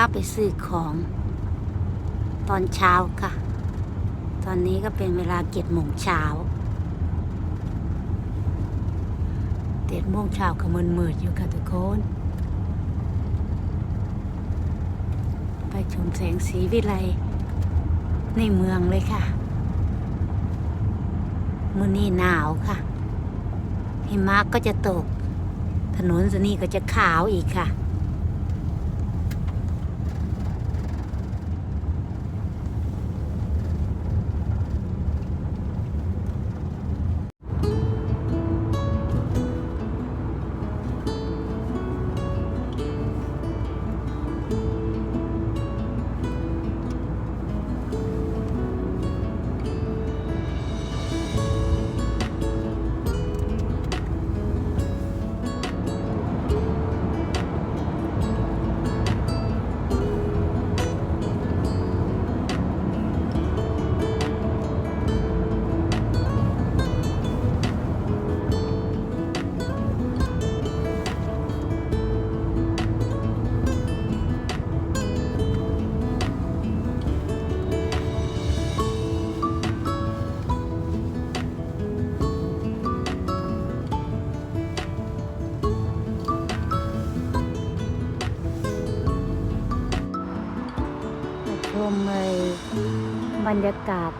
าไปซื้อของ ตอนเช้าค่ะ ตอนนี้ก็เป็นเวลาเจ็ดโมงเช้าเจ็ดโมงเช้าก็มืนมืดอยู่ค่ะทุกคน ไปชมแสงสีวิไลในเมืองเลยค่ะ มื้อนี้หนาวค่ะหิมะก็จะตก ถนนสนี่ก็จะขาวอีกค่ะ บรรยากาศ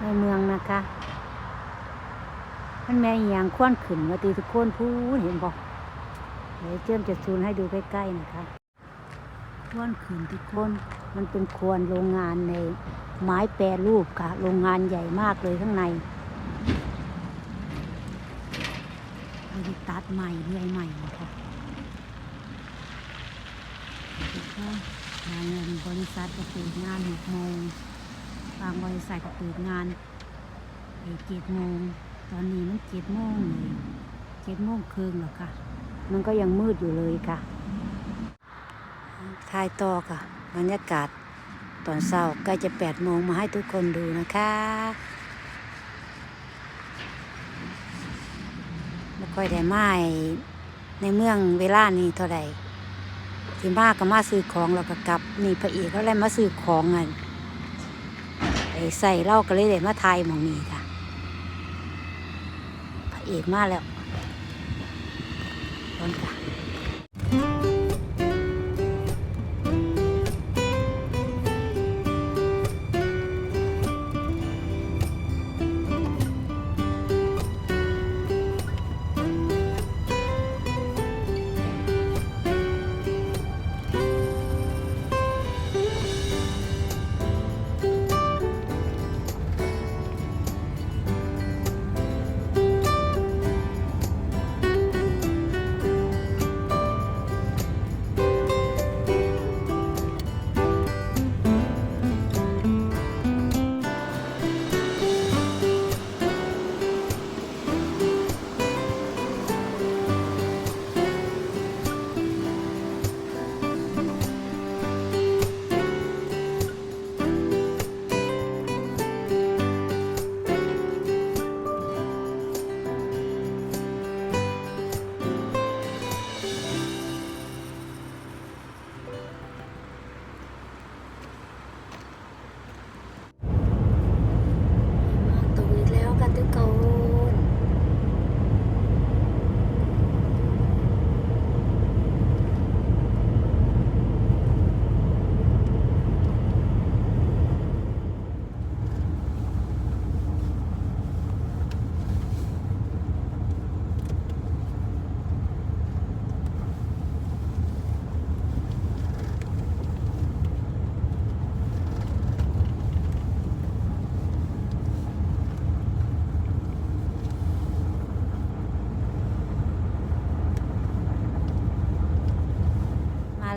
ในเมืองนะคะ มันแม่อหยางควนขึ้นมาตีทุกคนพูดเห็นบอกเดี๋ยวเจิมจะซูนให้ดูใกล้ๆนะคะควนขึ้นทุกคนมันเป็นควนโรงงานในไม้แปรรูปค่ะ โรงงานใหญ่มากเลยข้างในเราตัดใหม่เรื่อยใหม่นะคะ งาเงินบริษัทก็เปิดงานหกโมงบางบริษัทก็เปิดงานเจ็ดโมงตอนนี้มันเจ็ดโมงเลยเจ็ดโมงครึ่งแล้วค่ะ มันก็ยังมืดอยู่เลยค่ะทายต่อค่ะ บรรยากาศตอนเช้าใกล้จะแปดโมงมาให้ทุกคนดูนะคะไม่ค่อยได้ไมาในเมืองเวลานี้เท่าไหร่ ที่มาก็มาซื้อของเราก็กลับ นี่พระเอกก็เลยมาซื้อของเงินไปใส่เหล้าก็เลยเด้มาทายมองนี้ค่ะ พระเอกมาแล้วต้นค่ะ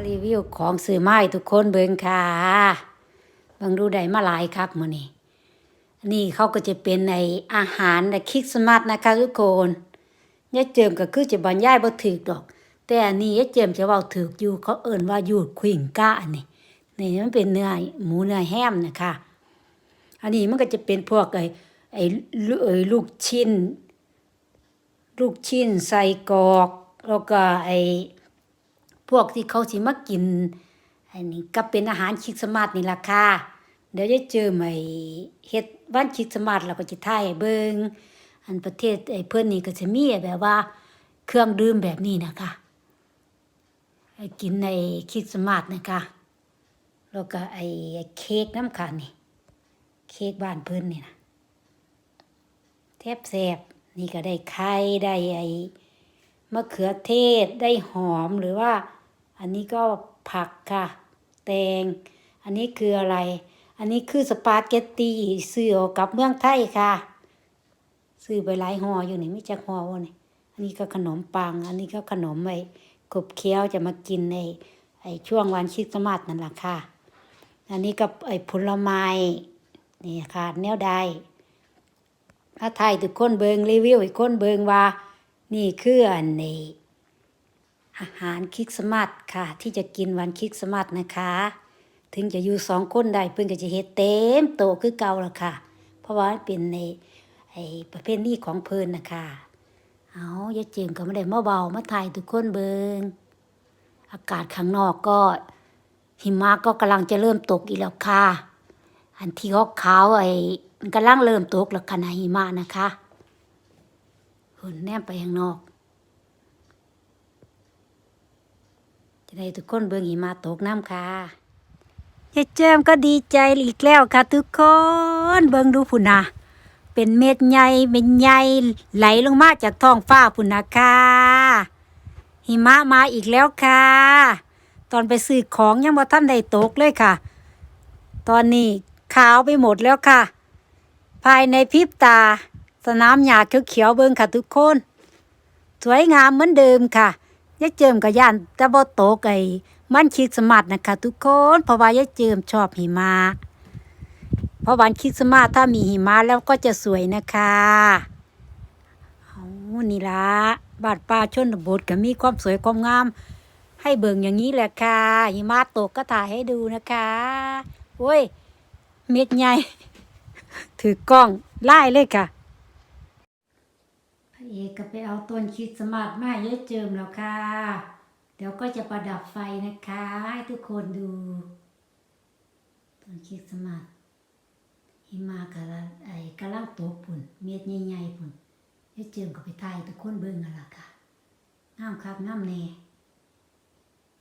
รีวิวของซื้อไม้ทุกคนเบิงค่ะบิ่งดูได้มาหลายคักมื้อนี้นนี้เขาก็จะเป็นในอาหารในคริสต์มาสนะคะทุกคนยายเจิมก็คือจะบรรยายบ่ถูกดอก แต่อันนี้ยายเจิมจะเว้าถูกอยู่เขาเอิ้นว่ายูดขวิงก้าอันนี้นี่มันเป็นเนื้อหมูเนื้อแห้มนะคะอันนี้มันก็จะเป็นพวกไอ้ไอ้ลูเอ้ยลูกชิ้น ลูกชิ้นใส่กอก แล้วก็ไอ้ พวกที่เขาสิมากินอันนี้ก็เป็นอาหารคริดสต์มาสนี่ล่ะค่ะ เดี๋ยวจะเจอใหม่เฮ็ดวันคริดสต์มาสแล้วก็จะถ่ายให้เบิ่งอันประเทศไอ้เพิ่นนี่ก็จะมีแบบว่าเครื่องดื่มแบบนี้นะคะให้กินในคริดสต์มาสนะคะแล้วก็ไอ้เค้กน้ำค่ะนี่เค้กบ้านเพิ่นนี่นะแทบแซบนี่ก็ได้ไข่ได้ไอ้มะเขือเทศได้หอมหรือว่า อันนี้ก็ผักค่ะ แตง อันนี้คืออะไร อันนี้คือสปาเกตตีซื้อกกับเมืองไทยค่ะซื้อไปหลายห่ออยู่นี่ไม่จักห่อวะนี่อันนี้ก็ขนมปัง อันนี้ก็ขนมไอ้กบเคี้ยวจะมากินในไอ้ช่วงวันคริสมาสนั่นแหละค่ะ อันนี้ก็ไอ้ผลไม้นี่ค่ะแนวใดถ้าไทยทุกคนเบิงรีวิวอีกคนเบิงว่า นี่คืออันนี้ อาหารคริสต์มาสค่ะ ที่จะกินวันคริสต์มาสนะคะ ถึงจะอยู่สองคนได้เพิ่นก็จะเฮ็ดเต็มโตคือเก่าละค่ะ เพราะว่ามันเป็นในไอ้ประเภทนี้ของเพิ่นนะคะเอาอย่าจิมก็ไม่ได้มาเบามาถ่ายทุกคนเบิงอากาศข้างนอกก็ หิมะก็กำลังจะเริ่มตกอีกแล้วค่ะ อันที่ขาวไอ้มันกำลังเริ่มตกแล้วค่ะนะหิมะนะคะหุ่นแนมไปข้างนอก จะได้ทุกคนเบิ่งหิมะตกน้ำค่ะยายเจมก็ดีใจอีกแล้วค่ะทุกคน เบิ่งดูพุ่นนะเป็นเม็ดใหญ่เม็ดใหญ่ไหลลงมาจากท้องฟ้าพุ่นนะค่ะหิมะมาอีกแล้วค่ะ ตอนไปซื้อของยังบ่ท่านได้ตกเลยค่ะ ตอนนี้ขาวไปหมดแล้วค่ะ ภายในพริบตา สนามหญ้าเขียวๆเบิ่งค่ะทุกคน สวยงามเหมือนเดิมค่ะ ยายเจิมกับย่านแต่บ่ตกไอ้มันคริดสต์มาสนะคะทุกคนเพราะว่ายายเจิมชอบหิมะเพราะวันคริดสต์มาสถ้ามีหิมะแล้วก็จะสวยนะคะเอานี่ละบาดป่าชนบทก็มีความสวยความงาม ให้เบิ่งอย่างนี้แหละค่ะ หิมะตกก็ถ่ายให้ดูนะคะโอ้ย เม็ดใหญ่ ถือกล้องไล่เลยค่ะ เอกก็ไปเอาต้นคิดสต์มาสมาให้ยายเจิมแล้วค่ะ เดี๋ยวก็จะประดับไฟนะคะ ให้ทุกคนดู ต้นคิดสต์มาสหิมะกะละไอ้กำลังตปุ่น เม็ดใหญ่ๆปุ่นเยายเจิมก็ไปถ่ายทุกคนเบิ่งกันละค่ะงามครับงามแน่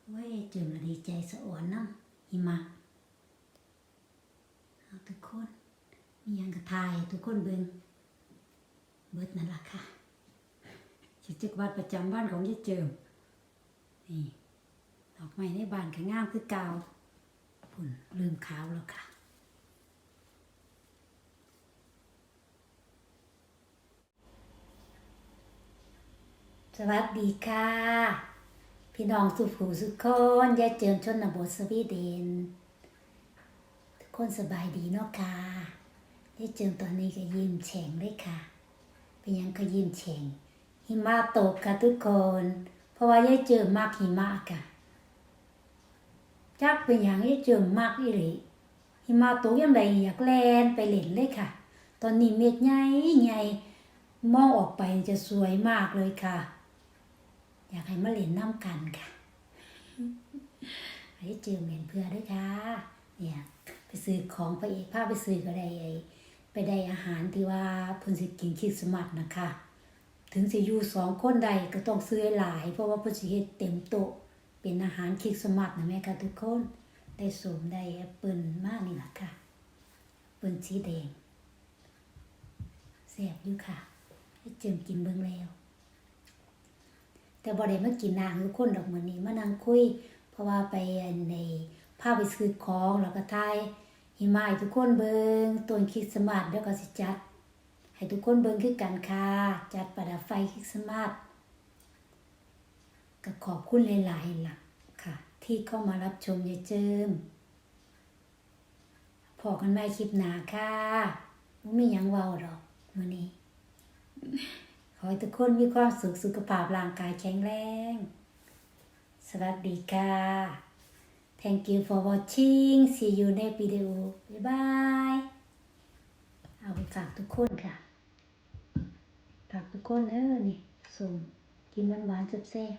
เว้ยเจิมละดีใจสะอ่อนน้ำหิมะเอาทุกคน มีหยังกระทายทุกคนเบิงเบิดนั่นล่ะค่ะ กิจวัตรประจำบ้านของยายเจิมนี่ดอกไม้ในบ้านก็งามคือเก่าพุ่นลืมขาวแล้วค่ะสวัสดีค่ะ พี่น้องสุขูสุขคนยายเจิมชนบทสวีเดน ทุกคนสบายดีเนาะค่ะได้เจอตอนนี้ก็ยิ้มแฉ่งเลยค่ะ เป็นยังก็ยิ้มแฉ่ง หิมะตกค่ะทุกคน เพราะว่ายายเจอมากหิมะค่ะจักเป็นหยังยายเจอมากอีหลีหิมะตกยังไงอยากแลนไปเล่นเลยค่ะ ตอนนี้เม็ดใหญ่ใหญ่มองออกไปจะสวยมากเลยค่ะ อยากให้มาเล่นน้ำกันค่ะให้เจอเมนเพื่อด้วยค่ะ เนี่ยไปซื้อของพระเอกพาไปซื้อก็ได้ไอ้ไปได้อาหารที่ว่าเพิ่นสิกินคริดสต์มาสนะคะ ถึงสิอยู่สองคนใดก็ต้องซื้อหลาย เพราะว่าเพิ่นสิเฮ็ดเต็มโต๊ะเป็นอาหารคริดสต์มาสนะแม่ค่ะทุกคน ได้สมได้แอปเปิลมากนี่ล่ะค่ะเปิลสีแดงแซ่บอยู่ค่ะให้เจิมกินเบิ่งแล้ว แต่บ่ได้มากินนางทุกคนดอกมื้อนี้มานั่งคุย เพราะว่าไปอันในพาไปซื้อของแล้วก็ถ่ายหิมะให้ทุกคนเบิงต้นคริสต์มาสแล้วก็สิจัด ให้ทุกคนเบิงคือกันค่ะ จัดประดับไฟคริสต์มาสก็ขอบคุณหลายๆล่ะค่ะ ที่เข้ามารับชมยายเจิมพอกันใหม่คลิปหนาค่ะบ่มีหยังเว้าดอกมื้อนี้ ขอให้ทุกคนมีความสุขสุขภาพร่างกายแข็งแรง สวัสดีค่ะ Thank you for watching see you next video bye bye เอาไปฝากทุกคนค่ะ ค่ะทุกคนเออนี่สมกินหวานๆแซ่บๆ